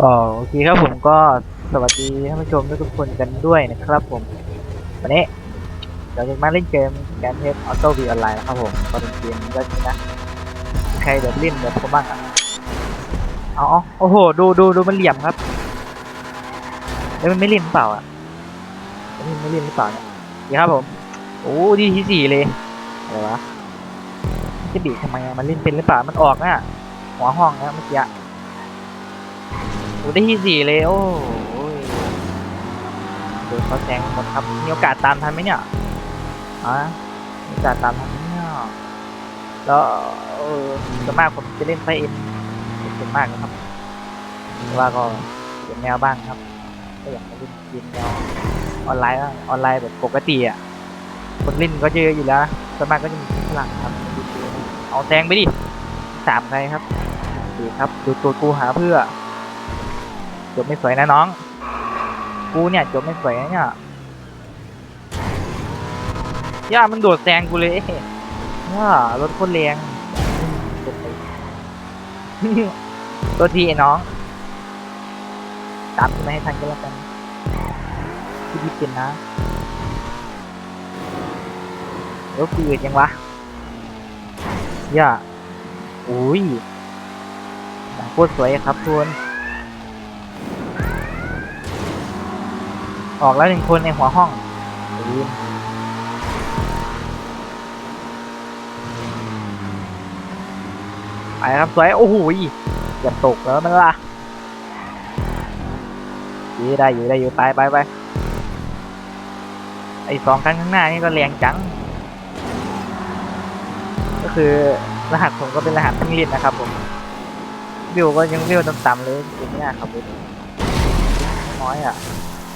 ก็โอเคครับผมก็สวัสดีท่านผู้ชมทุกคนกันด้วยนะครับผม วันนี้เราจะมาเล่นเกมแกนเทสออโต้วีออนไลน์นะครับผมก็เป็นเกมก็นี้นะใครแบบเล่นแบบผมบ้างอะเอาเอโอ้โห ดูดูดูมันเหลี่ยมครับแล้วมันไม่เล่นหรือเปล่าอะมันไม่เล่นหรือเปล่าเนี่ยดีครับผมโอ้ดีที่สี่เลยอะไรวะจะบีทำไมอะมันเล่นเป็นหรือเปล่ามันออกน่ะหัวห้องนะเมื่อกี้ อ้ได้ที่สี่เลยโอ้ยโดนเขาแซงหมดครับ มีโอกาสตามทันไหมเนี่ยอะมีโอกาสตามทันไหมเนี่ยแล้วเออส่วนมากผมจะเล่นไฟเอ็นส่วนมากนะครับแต่ว่าก็เปลี่ยนแนวบ้างครับ ก็อยากมาเล่นเกมแนวออนไลน์ออนไลน์แบบปกติอะคนเล่นก็เยอะอยู่แล้วส่วนมากก็จะมีฝรั่งครับเอาแซงไปดิสามใครครับดีครับดูตัวกูหาเพื่อ จบไม่สวยนะน้อง กูเนี่ยจบไม่สวยนะเนี่ยย่ามันโดดแซงกูเลยย่ารถโคนแรงกดไปตัวทีไอ้น้อง ตามกูไม่ให้ทันก็แล้วกันที่พี่เป็นนะเดี๋ยวกูอืดยังวะย่าอุ้ยโคตรสวยครับทุกคน ออกแล้วหนึ่งคนในหัวห้องลืมไปครับสวย โอ้โหยเกือบตกแล้วมันล่ะดีได้อยู่ได้อยู่ไปไปไปไอ้สองคันข้างหน้านี่ก็แรงจัง ก็คือรหัสผมก็เป็นรหัสเพิ่งเรียนนะครับผมวิวก็ยังวิวต่ำๆเลยอย่างเนี้ยครับผมน้อยอะ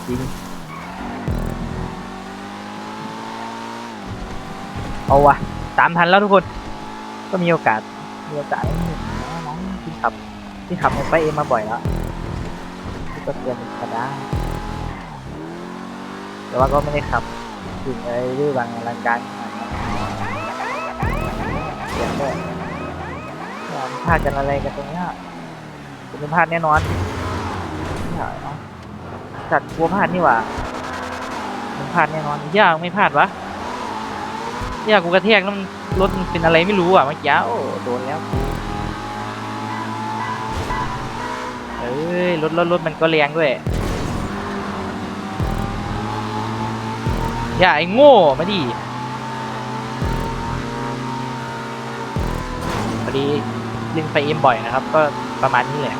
จริง เอาวะตามทันแล้วทุกคน ก็มีโอกาส มีโอกาสให้น้องที่ขับ ที่ขับไฟเอ็มมาบ่อยแล้วที่ก็เตือนเป็นกระด้แต่ว่าก็ไม่ได้ขับถึงอะไรรื่อบางอลังการเสียงด้วยอย่าพลาดกันอะไรกันตรงเนี้ยเป็นพลาดแน่นอนถ่าเนาะจัดกลัวพลาดนี่หว่ามันพลาดแน่นอนยากไม่พลาดวะ เนี่ยกูกระแทกแล้วมันรถมันเป็นอะไรไม่รู้อะเมื่อกี้โอ้โดนแล้วเอ้ยรถรถรถมันก็แรงด้วยอย่าไอ้โง่มาดิพอดีเล่นไฟเอ็มบ่อยนะครับ ก็ประมาณนี้แหละ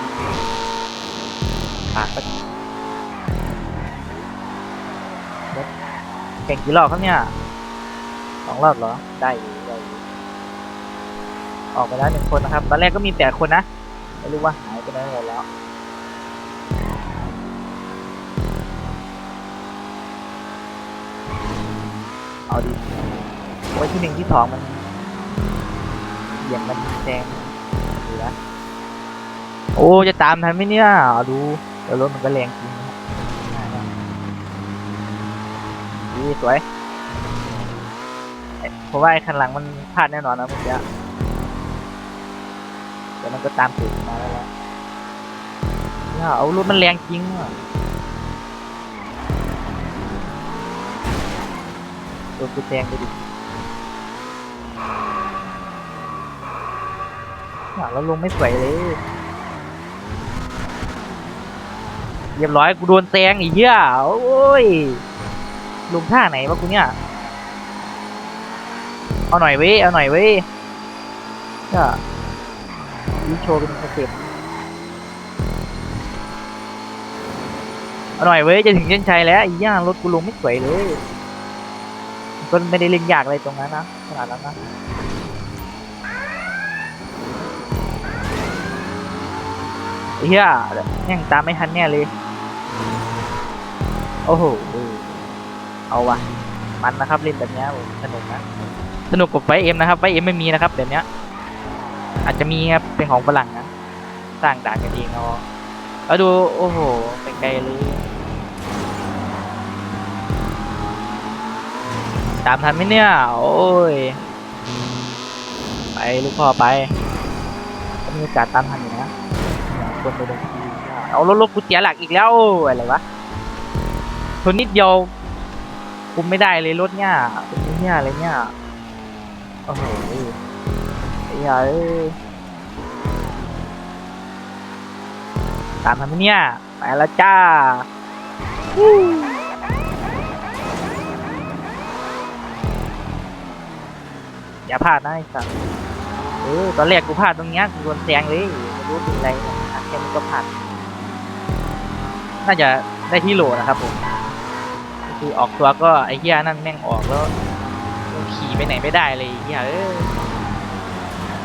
ปากก็รถแข่งกี่รอบครับเนี่ย สองรอบเหรอ ได้อยู่ได้อยู่ออกไปแล้วหนึ่งคนนะครับ ตอนแรกก็มีแปดคนนะ ไม่รู้ว่าหายไปไหนหมดแล้ว เอาดิโอ้ที่หนึ่งที่สองมันเหยียบมันแซงดูนะโอ้จะตามทันไหมเนี่ย ดูเดี๋ยวรถมันก็แรงจริงนะดีสวย เพราะว่าไอ้คันหลังมันพลาดแน่นอนนะเมื่อกี้แต่มันก็ตามสูตรมาแล้วละเนี่ยเอารถมันแรงจริงอะตัวกูแซงไปดิเนี่ยแล้วลงไม่สวยเลยเรียบร้อยกูโดนแซงอีกเหี้ยโอ้ยลงท่าไหนวะกูเนี่ย เอาหน่อยเว้ย เอาหน่อยเว้ยก็วิโชว์เป็นสเต็ปเอาหน่อยเว้ย จะถึงเส้นชัยแล้วอีย่ารถกูลงไม่สวยเลย ก็ไม่ได้เล่นยากอะไรตรงนั้นนะขนาดนั้นนะอ้เฮียแม่งตามไม่ทันแน่เลย โอ้โห เอาวะ มันนะครับเล่นแบบนี้สนุกนะ สนุกกว่าไฟเอ็มนะครับไฟเอ็มไม่มีนะครับแบบเนี้ยอาจจะมีครับเป็นของฝรั่งนะสร้างด่านกันเองเอาแล้วดูโอ้โหไปไกลเลยตามทันไหมเนี่ย โอ้ย ไปลูกพ่อไปก็มีโอกาสตามทันอยู่นะคนไปลงทีเอารถรถกูเสียหลักอีกแล้วอะไรวะชนนิดเดียวคุมไม่ได้เลยรถเนี่ยเป็นเนี่ยอะไรเนี่ย อ้โหไอ้เหี้ยตามทันไหมเนี่ย ไปแล้วจ้าอย่าพลาดนะไอ้สัสเออตอนแรกกูพลาดตรงเนี้ยกูโดนแซงเลยไม่รู้เป็นไรนี่ยแค่นี้ก็พลาดน่าจะได้ที่โหลนะครับผมคือออกตัวก็ไอ้เหี้ยนั่นแม่งออกแล้ว ขี่ไปไหนไม่ได้เลยเหี้ยเออ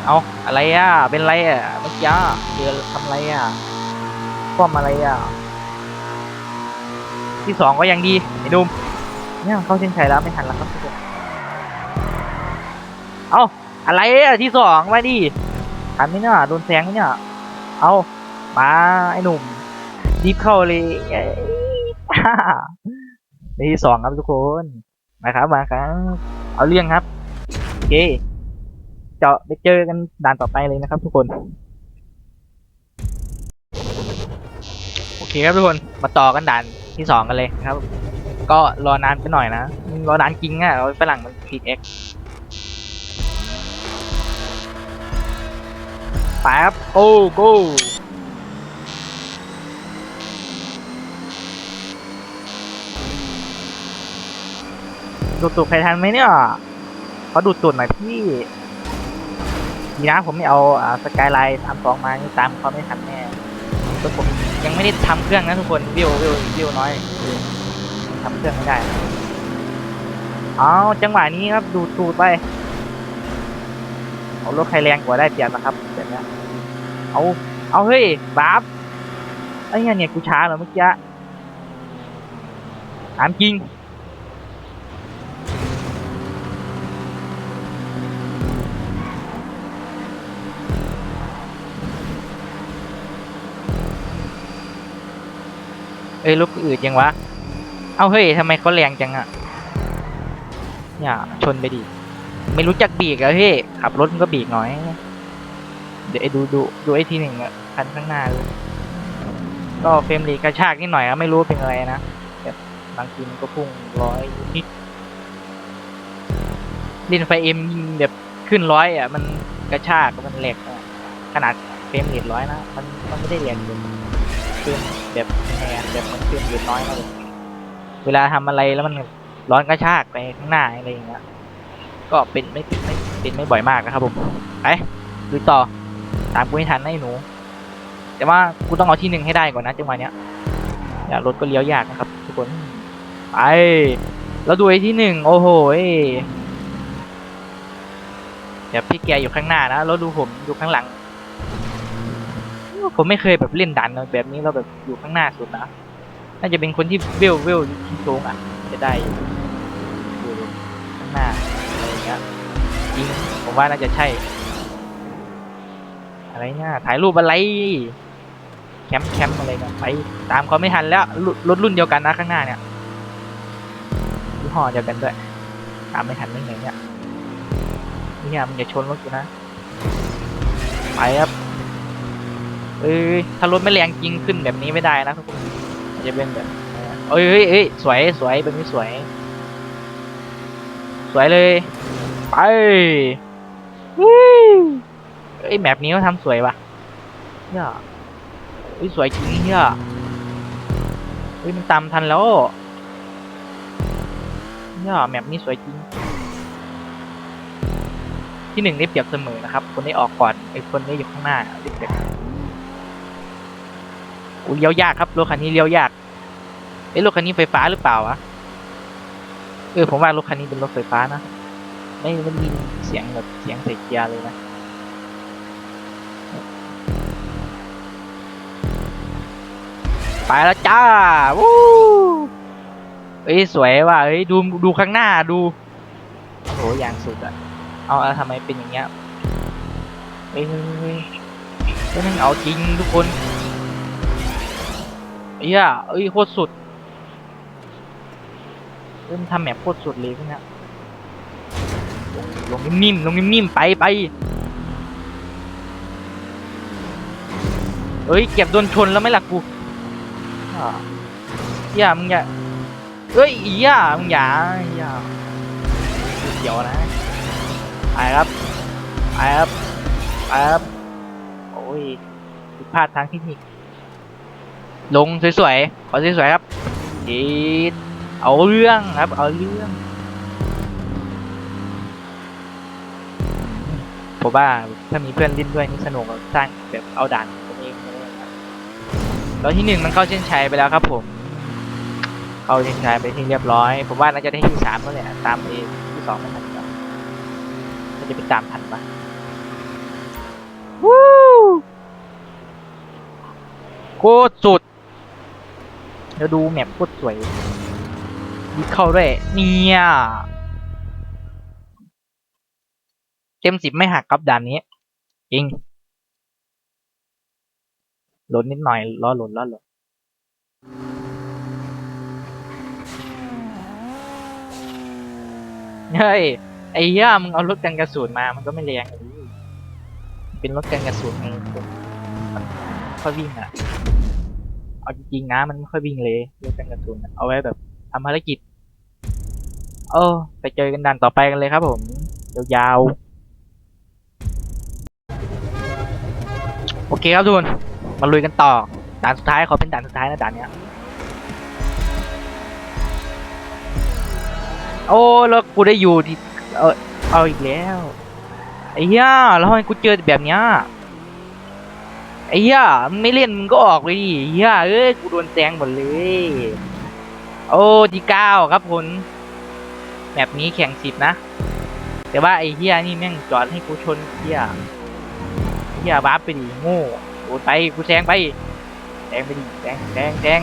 เอาอะไรอะ เป็นไรอะเมื่อกี้เดือทำอะไรอะป้อมอะไรอะ ที่สองก็ยังดีไอ้ดุมเนี่ยเข้าเส้นชัยแล้วไม่ทันแล้วครับทุกคนเอาอะไรอะที่สองมาดิทันไหมเนี่ยโดนแซงไหมเนี่ยเอามาไอ้หนุ่มรีบเข้าเลยเอ้ยในที่สองครับทุกคนมาครับมาครับ เอาเรื่องครับโอเคเจาะไปเจอกันด่านต่อไปเลยนะครับ ทุกคน โอเคครับทุกคนมาต่อกันด่านที่สองกันเลยนะครับ ก็รอนานไปหน่อยนะรอนานจริงอะเราฝรั่งมันผิดเอ็กไปครับ go go ดูดตูดใครทันไหมเนี่ยเขาดูดตูดหน่อยพี่ดีนะผมไม่เอาสกายไลน์สามสองมาตามเขาไม่ทันแน่ตัวผมยังไม่ได้ทำเครื่องนะทุกคนวิววิววิวน้อยทำเครื่องไม่ได้เอาจังหวะนี้ครับดูดตูดไปเอารถใครแรงกว่าได้เปรียบนะครับแบบเนี้ยเอาเอาเฮ้ยบาบไอ้เหี้ยเนี่ยกูช้าเหรอเมื่อกี้ถามจริง อ้ยรถกูอืดยังวะ เอาเฮ้ยทำไมเขาแรงจังอะอย่าชนไปดิ ไม่รู้จักบีกเหรอเฮ้ยขับรถมันก็บีกหน่อย เดี๋ยวไอ้ดูดูดูไอ้ทีหนึ่งอะคันข้างหน้าดูก็เฟรมรทกระชากนิดหน่อยอะไม่รู้เป็นอะไรนะแบบบางทีมันก็พุ่งร้อยนิดล่นไฟเอ็มยิงแบบขึ้นร้อยอะมันกระชากมันแหลกขนาดเฟรมรทร้อยนะมันมันไม่ได้แรงเลย เฟรมแบบยังไงอะแบบมันเฟรมเรทน้อยมากเลยเวลาทำอะไรแล้วมันร้อนกระชากไปข้างหน้าอะไรอย่างเงี้ยก็เป็นไม่ไม่เป็นไม่บ่อยมากนะครับผมไปดูต่อตามกูให้ทันนะไอ้หนู แต่ว่ากูต้องเอาที่หนึ่งให้ได้ก่อนนะจังหวะเนี้ยอย่ารถก็เลี้ยวยากนะครับ ทุกคนไปแล้วดูไอ้ที่หนึ่งโอ้โหยเดี๋ยวพี่แกอยู่ข้างหน้านะแล้วดูผมอยู่ข้างหลัง ผมไม่เคยแบบเล่นดันแบบนี้เราแบบอยู่ข้างหน้าสุดนะ น่าจะเป็นคนที่เวลเวลที่สูงอะ จะได้อยู่ข้างหน้าอะไรเงี้ยจริงผมว่าน่าจะใช่ อะไรเนี่ยถ่ายรูปอะไร แคมป์แคมป์อะไรเนี่ยไปตามเขาไม่ทันแล้วรถรุ่นเดียวกันนะข้างหน้าเนี่ยยี่ห้อเดียวกันด้วยตามไม่ทันได้ไงเนี่ยนี่ยมึงอย่าชนรถกูนะไปครับ เอ้ยถ้ารถไม่แรงจริงขึ้นแบบนี้ไม่ได้นะทุกคนมันจะเป็นแบบเอ้ยเอ้ยเอ้ยสวยสวยแบบนี้สวย สวยเลย ไปวู้เอ้ยแมปนี้เขาทำสวยว่ะเนี่ยเอ้ยสวยจริงเนี่ยเฮ้ยมันตามทันแล้วเนี่ยแมปนี้สวยจริง ที่หนึ่งได้เปรียบเสมอนะครับ คนได้ออกก่อนไอ้คนได้อยู่ข้างหน้าได้เปรียบโอ้ย เลี้ยวยากครับรถคันนี้เลี้ยวยากเอ้รถคันนี้ไฟฟ้าหรือเปล่าวะเออผมว่ารถคันนี้เป็นรถไฟฟ้านะไม่ไม่มีเสียงแบบเสียงใส่เกียร์เลยนะไปแล้วจ้าวู้เอ้ยสวยว่ะเอ้ยดูดูข้างหน้าดูโอ้โหอย่างสุดอะเอาเอทำไมเป็นอย่างเงี้ยเอ้ยเฮ้ยเฮ้ยเฮ้ยนั่นเอาจริงทุกคน เอ้ยอะเอ้ยโคตรสุดเริ่มทำแบบโคตรสุดเลยพวกเนี้ยลงนิ่มๆลงนิ่มๆไปไปเอ้ยเก็บโดนชนแล้วไหม่ล่ะกูเหี้ยมึงอย่าเอ้ยอีอะมึงอย่าอย่าเดี๋ยวนะไปครับไปครับไปครับโอ้ยผิดพลาดทางเทคนิค ลงสวยๆ ขอสวยๆครับจีดเอาเรื่องครับ เอาเรื่อง ผมว่าถ้ามีเพื่อนเล่นด้วยนี่สนุกสร้างแบบเอาด่านตัวเองเลยครับแล้วที่หนึ่งมันเข้าเส้นชัยไปแล้วครับผม เข้าเส้นชัยไปที่เรียบร้อย ผมว่าน่าจะได้ที่สามแล้วแหละตามเอที่สองไม่ทันครับน่าจะไปตามทันปะวู้โคตรสุด เดี๋ยวดูแมปโคตรสวยยิงเข้าด้วยเนี่ยเต็มสิบไม่หักครับด่านนี้จริงหล่นนิดหน่อยล้อหล่นล้อหล่นเฮ้ยไอ้ย่ามึงเอารถกันกระสุนมา มันก็ไม่แรงเป็นรถกันกระสุนไงมันไม่ค่อยวิ่งอะ เอาจริงๆนะมันไม่ค่อยวิ่งเลยเรถกันกระสุนเอาไว้แบบทำภารกิจ เออ ไปเจอกันด่านต่อไปกันเลยครับผม ยาวๆ โอเคครับทุกคน มาลุยกันต่อ ด่านสุดท้ายขอเป็นด่านสุดท้ายนะด่านเนี้ย โอ้แล้วกูได้อยู่ที่ เออเอาอีกแล้ว ไอ้เหี้ยแล้วทำไมกูเจอแบบเนี้ย ไอ้เหี้ยมึงไม่เล่นมึงก็ออกเลยดิไอ้เหี้ยเอ้ยกูโดนแซงหมดเลย โอ้ที่เก้าครับผลแบบนี้แข่งสิบนะ แต่ว่าไอ้เหี้ยนี่แม่งจอดให้กูชนเหี้ยเหี้ยบ้าไปดิโง่โดนไปกูแซงไปแซงไปดิแซงแซงแซง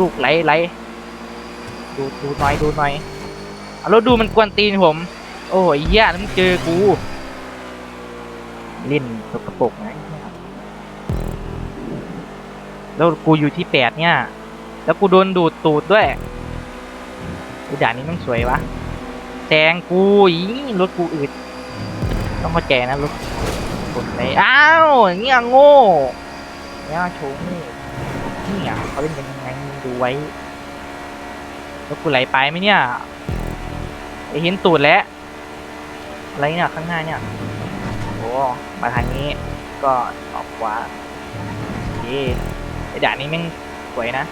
ลูกๆไหลไหลดูดูหน่อยดูหน่อยเอาแล้วดูมันกวนตีนผม โอ้ยเหี้ยแล้วมึงเจอกู เล่นสกปรกนะ แล้วกูอยู่ที่แปดเนี่ย แล้วกูโดนดูดตูดด้วยกูด่านนี้มันสวยวะแซงกูอีรถกูอืดต้องเข้าใจนะรถคนไหนอ้าวอย่างเงี้ยโง่เนี่ยโชว์นี่เนี่ยเขาเล่นยังไงดูไว้ แล้วกูไหลไปไหมเนี่ยไอเห็นตูดแล้วอะไรเนี่ยข้างหน้าเนี่ยโอ้มาทางนี้ก็ออกขวาโอเค อด่านนี้แม่งสวยนะ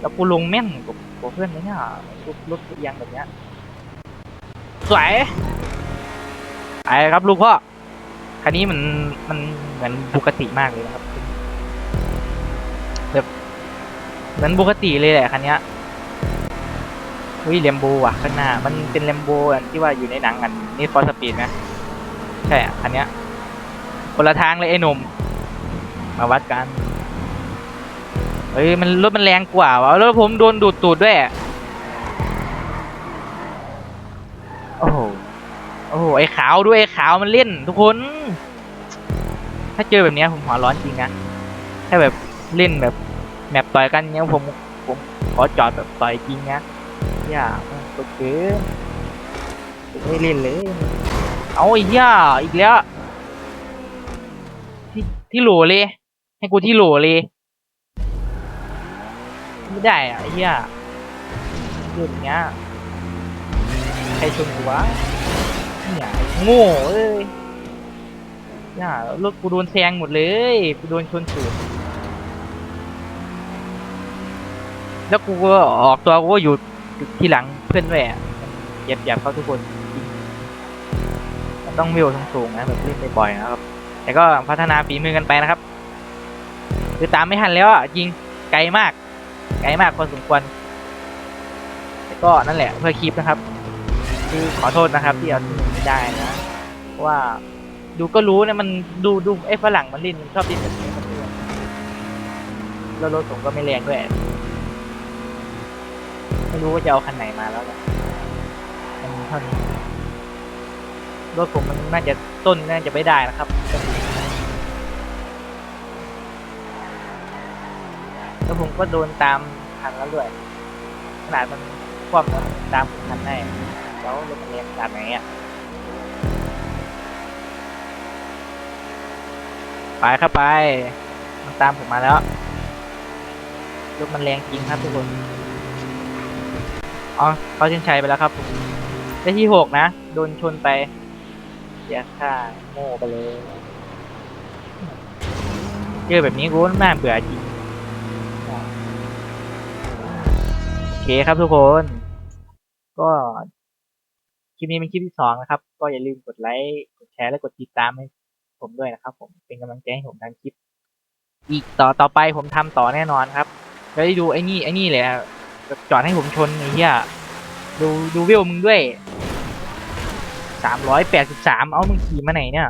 แล้วกูลงแม่นกับกับเพื่อนไหมเนี่ยรถรถเอียังแบบเนี้ยสวยไปครับลูกพ่อคันนี้มันมันเหมือนบุกติมากเลยนะครับเหมือนปกติเลยแหละคันเนี้ยเฮ้ยเลมโบอะข้างหน้า มันเป็นเลมโบอันที่ว่าอยู่ในหนังอันนี่ฟอร์สปีดนะใช่คันเนี้ย คนละทางเลยไอ้หนุ่ม มาวัดกัน เฮ้ยมันรถมันแรงกว่าวะแล้วผมโดนดูดตูดด้วย โอ้โห โอ้โห ไอ้ขาวด้วยไอ้ขาวมันเล่น ทุกคน ถ้าเจอแบบนี้ผมหัวร้อนจริงนะ ถ้าแบบเล่นแบบแมปต่อยกันเนี้ยผมผมขอจอดแบบต่อยจริงนะอย่ามันตกเกินไม่เล่นเลย เอาไอ้ย่าอีกแล้ว ที่ที่โหลเลย ให้กูที่โหลเลย ไม่ได้อะไอ้ย่าเรื่องเนี้ย ใครชนกูวะเนี่ยไอ้โง่เอ้ยย่ารถกูโดนแซงหมดเลย กูโดนชนสูดแล้วกูก็ออกตัวกูก็อยู่ที่หลังเพื่อนแหวะเหยียบเหยียบเขาทุกคน มันต้องวิวสูงๆนะแบบเล่นบ่อยๆนะครับ แต่ก็พัฒนาฝีมือกันไปนะครับ คือตามไม่ทันแล้วอะยิงไกลมาก ไกลมากพอสมควรแต่ก็นั่นแหละเพื่อคลิปนะครับ คือขอโทษนะครับที่เอาที่นี่งไม่ได้นะเพราะว่าดูก็รู้นะมันดูดูไอ้ฝรั่งมันเล่นมันชอบเล่นแบบนี้มันด้วยแล้วรถผมก็ไม่แรงด้วยไม่รู้ว่าจะเอาคันไหนมาแล้วเนี่ยมันเท่านี้รถผมมันน่าจะ ต้นน่าจะไม่ได้นะครับ แล้วผมก็โดนตามทันแล้วด้วย ขนาดมันคว่ำตามผมทันได้แล้วรถมันเรียงขนาดไหนอะไปเข้าไป มันตามผมมาแล้วรถมันแรงจริงครับทุกคนอ๋อเขาเส้นชัยไปแล้วครับ ได้ที่หกนะ โดนชนไป เสียค่าโง่ไปเลยเจอแบบนี้กูน่าเบื่อจริงโอเคครับทุกคน ก็คลิปนี้เป็นคลิปที่สองนะครับ ก็อย่าลืมกดไลค์กดแชร์และกดติดตามให้ผมด้วยนะครับ ผมเป็นกำลังใจให้ผมทำคลิป อีกต่อต่อไปผมทำต่อแน่นอนครับแล้วได้ดูไอ้นี่ไอ้นี่เลยจอดให้ผมชนไอ้เหี้ยดูดูวิวมึงด้วย สามร้อยแปดสิบสามเอามึงขี่มาไหนเนี่ย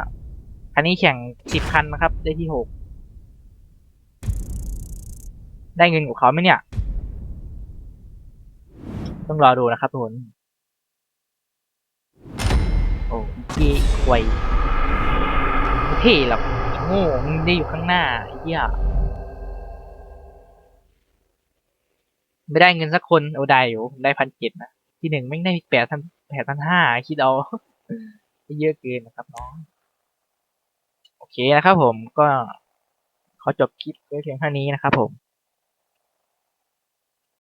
คันนี้แข่งสิบคันนะครับ ได้ที่หก ได้เงินกับเขาไหมเนี่ย ต้องรอดูนะครับทุกคน โอ้ยีควยเท่หรอกโง่มึงได้อยู่ข้างหน้าเหี้ยไม่ได้เงินสักคนเอาได้อยู่ ได้พันเจ็ดนะ ที่หนึ่งไม่ได้แปดพันแปดพันห้าคิดเอา เยอะเกินนะครับน้อง โอเคนะครับผมก็ขอจบคลิปไว้เพียงเท่านี้นะครับผม